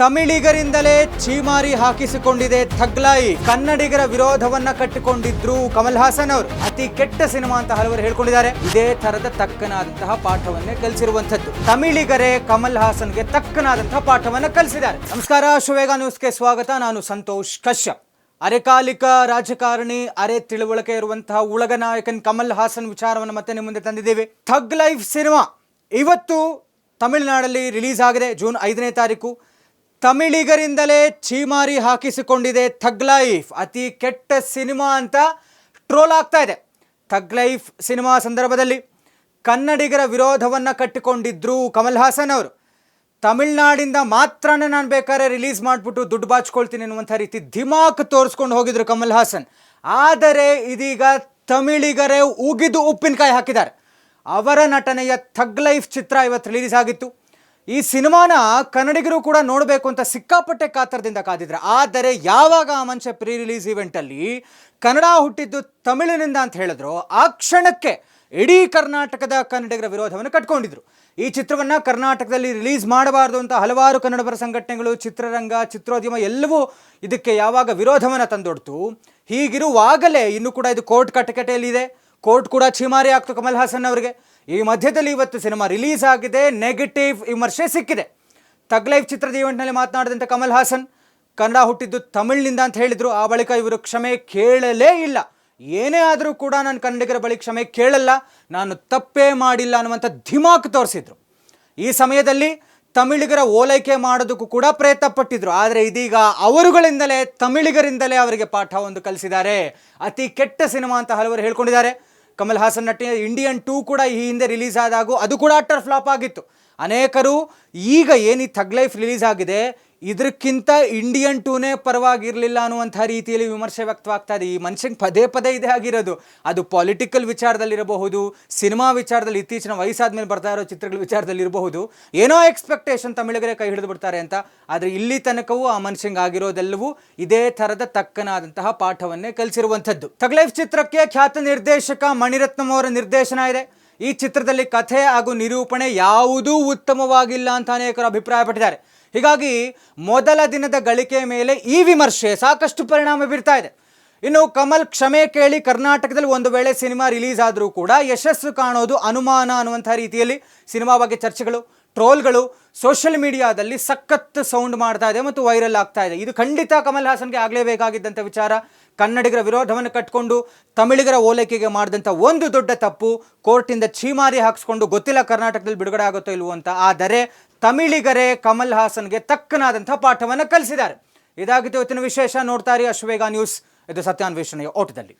ತಮಿಳಿಗರಿಂದಲೇ ಛೀಮಾರಿ ಹಾಕಿಸಿಕೊಂಡಿದೆ ಥಗ್ಲಾಯಿ. ಕನ್ನಡಿಗರ ವಿರೋಧವನ್ನ ಕಟ್ಟಿಕೊಂಡಿದ್ರು ಕಮಲ್ ಹಾಸನ್ ಅವರು. ಅತಿ ಕೆಟ್ಟ ಸಿನಿಮಾ ಅಂತ ಹಲವರು ಹೇಳ್ಕೊಂಡಿದ್ದಾರೆ. ಇದೇ ತರದ ತಕ್ಕನಾದಂತಹ ಪಾಠವನ್ನೇ ಕಲಿಸಿರುವಂತದ್ದು ತಮಿಳಿಗರೇ ಕಮಲ್ ಹಾಸನ್ಗೆ ತಕ್ಕನಾದಂತಹ ಪಾಠವನ್ನ ಕಲಿಸಿದ್ದಾರೆ. ನಮಸ್ಕಾರ, ಶುವೇಗ ನ್ಯೂಸ್ಗೆ ಸ್ವಾಗತ. ನಾನು ಸಂತೋಷ್ ಕಶ್ಯಪ್. ಅರೆಕಾಲಿಕ ರಾಜಕಾರಣಿ, ಅರೆ ತಿಳುವಳಿಕೆ ಇರುವಂತಹ ಉಳಗ ನಾಯಕನ್ ಕಮಲ್ ಹಾಸನ್ ವಿಚಾರವನ್ನು ಮತ್ತೆ ನಿಮ್ಮ ಮುಂದೆ ತಂದಿದ್ದೇವೆ. ಥಗ್ ಲೈಫ್ ಸಿನಿಮಾ ಇವತ್ತು ತಮಿಳುನಾಡಲ್ಲಿ ರಿಲೀಸ್ ಆಗಿದೆ ಜೂನ್ ಐದನೇ ತಾರೀಕು. ತಮಿಳಿಗರಿಂದಲೇ ಛೀಮಾರಿ ಹಾಕಿಸಿಕೊಂಡಿದೆ ಥಗ್ ಲೈಫ್. ಅತಿ ಕೆಟ್ಟ ಸಿನಿಮಾ ಅಂತ ಟ್ರೋಲ್ ಆಗ್ತಾ ಇದೆ. ಥಗ್ ಲೈಫ್ ಸಿನಿಮಾ ಸಂದರ್ಭದಲ್ಲಿ ಕನ್ನಡಿಗರ ವಿರೋಧವನ್ನು ಕಟ್ಟಿಕೊಂಡಿದ್ರು ಕಮಲ್ ಹಾಸನ್ ಅವರು. ತಮಿಳ್ನಾಡಿಂದ ಮಾತ್ರನೇ ನಾನು ಬೇಕಾದ್ರೆ ರಿಲೀಸ್ ಮಾಡಿಬಿಟ್ಟು ದುಡ್ಡು ಬಾಚ್ಕೊಳ್ತೀನಿ ಅನ್ನುವಂಥ ರೀತಿ ಧಿಮಾಕ್ ತೋರಿಸ್ಕೊಂಡು ಹೋಗಿದ್ರು ಕಮಲ್ ಹಾಸನ್. ಆದರೆ ಇದೀಗ ತಮಿಳಿಗರೇ ಉಗಿದು ಉಪ್ಪಿನಕಾಯಿ ಹಾಕಿದ್ದಾರೆ. ಅವರ ನಟನೆಯ ಥಗ್ ಲೈಫ್ ಚಿತ್ರ ಇವತ್ತು ರಿಲೀಸ್ ಆಗಿತ್ತು. ಈ ಸಿನಿಮಾನ ಕನ್ನಡಿಗರು ಕೂಡ ನೋಡಬೇಕು ಅಂತ ಸಿಕ್ಕಾಪಟ್ಟೆ ಕಾತರದಿಂದ ಕಾದಿದ್ರು. ಆದರೆ ಯಾವಾಗ ಆ ಮನುಷ್ಯ ಪ್ರೀ ರಿಲೀಸ್ ಇವೆಂಟಲ್ಲಿ ಕನ್ನಡ ಹುಟ್ಟಿದ್ದು ತಮಿಳಿನಿಂದ ಅಂತ ಹೇಳಿದ್ರು, ಆ ಕ್ಷಣಕ್ಕೆ ಇಡೀ ಕರ್ನಾಟಕದ ಕನ್ನಡಿಗರ ವಿರೋಧವನ್ನು ಕಟ್ಕೊಂಡಿದ್ರು. ಈ ಚಿತ್ರವನ್ನು ಕರ್ನಾಟಕದಲ್ಲಿ ರಿಲೀಸ್ ಮಾಡಬಾರ್ದು ಅಂತ ಹಲವಾರು ಕನ್ನಡಪರ ಸಂಘಟನೆಗಳು, ಚಿತ್ರರಂಗ, ಚಿತ್ರೋದ್ಯಮ ಎಲ್ಲವೂ ಇದಕ್ಕೆ ಯಾವಾಗ ವಿರೋಧವನ್ನು ತಂದೊಡ್ತು. ಹೀಗಿರುವಾಗಲೇ ಇನ್ನೂ ಕೂಡ ಇದು ಕೋರ್ಟ್ ಕಟಕಟೆಯಲ್ಲಿದೆ. ಕೋರ್ಟ್ ಕೂಡ ಛೀಮಾರಿ ಆಗ್ತು ಕಮಲ್ ಹಾಸನ್ ಅವರಿಗೆ. ಈ ಮಧ್ಯದಲ್ಲಿ ಇವತ್ತು ಸಿನಿಮಾ ರಿಲೀಸ್ ಆಗಿದೆ. ನೆಗೆಟಿವ್ ವಿಮರ್ಶೆ ಸಿಕ್ಕಿದೆ. ತಗ್ ಲೈಫ್ ಚಿತ್ರದ ಈವೆಂಟ್ನಲ್ಲಿ ಮಾತನಾಡಿದಂಥ ಕಮಲ್ ಹಾಸನ್, ಕನ್ನಡ ಹುಟ್ಟಿದ್ದು ತಮಿಳಿನಿಂದ ಅಂತ ಹೇಳಿದರು. ಆ ಬಳಿಕ ಇವರು ಕ್ಷಮೆ ಕೇಳಲೇ ಇಲ್ಲ. ಏನೇ ಆದರೂ ಕೂಡ ನಾನು ಕನ್ನಡಿಗರ ಬಳಿ ಕ್ಷಮೆ ಕೇಳಲ್ಲ. ನಾನು ತಪ್ಪೇ ಮಾಡಿಲ್ಲ ಅನ್ನುವಂಥ ಧಿಮಾಕ್ ತೋರಿಸಿದ್ರು. ಈ ಸಮಯದಲ್ಲಿ ತಮಿಳಿಗರ ಓಲೈಕೆ ಮಾಡೋದಕ್ಕೂ ಕೂಡ ಪ್ರಯತ್ನ ಪಟ್ಟಿದ್ರು ಆದರೆ ಇದೀಗ ಅವರುಗಳಿಂದಲೇ, ತಮಿಳಿಗರಿಂದಲೇ ಅವರಿಗೆ ಪಾಠ ಒಂದು ಕಲಿಸಿದ್ದಾರೆ. ಅತಿ ಕೆಟ್ಟ ಸಿನಿಮಾ ಅಂತ ಹಲವರು ಹೇಳ್ಕೊಂಡಿದ್ದಾರೆ. ಕಮಲ್ ಹಾಸನ್ ನಟಿ ಇಂಡಿಯನ್ ಟೂ ಕೂಡ ಈ ಹಿಂದೆ ರಿಲೀಸ್ ಆದಾಗೂ ಅದು ಕೂಡ ಅಟ್ಟರ್ ಫ್ಲಾಪ್ ಆಗಿತ್ತು. ಅನೇಕರು ಈಗ ಏನು ಥಗ್ ಲೈಫ್ ರಿಲೀಸ್ ಆಗಿದೆ ಇದಕ್ಕಿಂತ ಇಂಡಿಯನ್ ಟೂನೇ ಪರವಾಗಿರಲಿಲ್ಲ ಅನ್ನುವಂಥ ರೀತಿಯಲ್ಲಿ ವಿಮರ್ಶೆ ವ್ಯಕ್ತವಾಗ್ತಾ ಇದೆ. ಈ ಮನುಷ್ಯಂಗೆ ಪದೇ ಪದೇ ಇದೇ ಆಗಿರೋದು. ಅದು ಪೊಲಿಟಿಕಲ್ ವಿಚಾರದಲ್ಲಿರಬಹುದು ಸಿನಿಮಾ ವಿಚಾರದಲ್ಲಿ ಇತ್ತೀಚಿನ ವಯಸ್ಸಾದ ಮೇಲೆ ಬರ್ತಾ ಇರೋ ಚಿತ್ರಗಳ ವಿಚಾರದಲ್ಲಿರಬಹುದು. ಏನೋ ಎಕ್ಸ್ಪೆಕ್ಟೇಷನ್ ತಮಿಳಿಗರೇ ಕೈ ಹಿಡಿದು ಬಿಡ್ತಾರೆ ಅಂತ. ಆದರೆ ಇಲ್ಲಿ ತನಕವೂ ಆ ಮನುಷ್ಯಂಗೆ ಆಗಿರೋದೆಲ್ಲವೂ ಇದೇ ಥರದ ತಕ್ಕನಾದಂತಹ ಪಾಠವನ್ನೇ ಕಲಿಸಿರುವಂಥದ್ದು. ತಗ್ಲೈಫ್ ಚಿತ್ರಕ್ಕೆ ಖ್ಯಾತ ನಿರ್ದೇಶಕ ಮಣಿರತ್ನಂ ಅವರ ನಿರ್ದೇಶನ ಇದೆ. ಈ ಚಿತ್ರದಲ್ಲಿ ಕಥೆ ಹಾಗೂ ನಿರೂಪಣೆ ಯಾವುದೂ ಉತ್ತಮವಾಗಿಲ್ಲ ಅಂತ ಅನೇಕರು ಅಭಿಪ್ರಾಯಪಟ್ಟಿದ್ದಾರೆ. ಹೀಗಾಗಿ ಮೊದಲ ದಿನದ ಗಳಿಕೆ ಮೇಲೆ ಈ ವಿಮರ್ಶೆ ಸಾಕಷ್ಟು ಪರಿಣಾಮ ಬೀರ್ತಾ ಇದೆ. ಇನ್ನು ಕಮಲ್ ಕ್ಷಮೆ ಕೇಳಿ ಕರ್ನಾಟಕದಲ್ಲಿ ಒಂದು ವೇಳೆ ಸಿನಿಮಾ ರಿಲೀಸ್ ಆದರೂ ಕೂಡ ಯಶಸ್ಸು ಕಾಣೋದು ಅನುಮಾನ ಅನ್ನುವಂಥ ರೀತಿಯಲ್ಲಿ ಸಿನಿಮಾ ಬಗ್ಗೆ ಚರ್ಚೆಗಳು ಟ್ರೋಲ್ಗಳು ಸೋಷಿಯಲ್ ಮೀಡಿಯಾದಲ್ಲಿ ಸಖತ್ ಸೌಂಡ್ ಮಾಡ್ತಾ ಇದೆ ಮತ್ತು ವೈರಲ್ ಆಗ್ತಾ ಇದೆ. ಇದು ಖಂಡಿತ ಕಮಲ್ ಹಾಸನ್ಗೆ ಆಗಲೇಬೇಕಾಗಿದ್ದಂಥ ವಿಚಾರ. ಕನ್ನಡಿಗರ ವಿರೋಧವನ್ನು ಕಟ್ಕೊಂಡು ತಮಿಳಿಗರ ಓಲೈಕೆಗೆ ಮಾಡಿದಂಥ ಒಂದು ದೊಡ್ಡ ತಪ್ಪು ಕೋರ್ಟಿಂದ ಛೀಮಾರಿ ಹಾಕಿಸ್ಕೊಂಡು ಗೊತ್ತಿಲ್ಲ ಕರ್ನಾಟಕದಲ್ಲಿ ಬಿಡುಗಡೆ ಆಗುತ್ತೋ ಇಲ್ವೋ ಅಂತ. ಆದರೆ ತಮಿಳಿಗರೇ ಕಮಲ್ ಹಾಸನ್ಗೆ ತಕ್ಕನಾದಂಥ ಪಾಠವನ್ನು ಕಲಿಸಿದ್ದಾರೆ. ಇದಾಗಿತ್ತು ಇವತ್ತಿನ ವಿಶೇಷ. ನೋಡ್ತಾ ಇರಿ ಅಶ್ವೇಗ ನ್ಯೂಸ್. ಇದು ಸತ್ಯಾನ್ವೇಷಣೆಯ ಓಟದಲ್ಲಿ.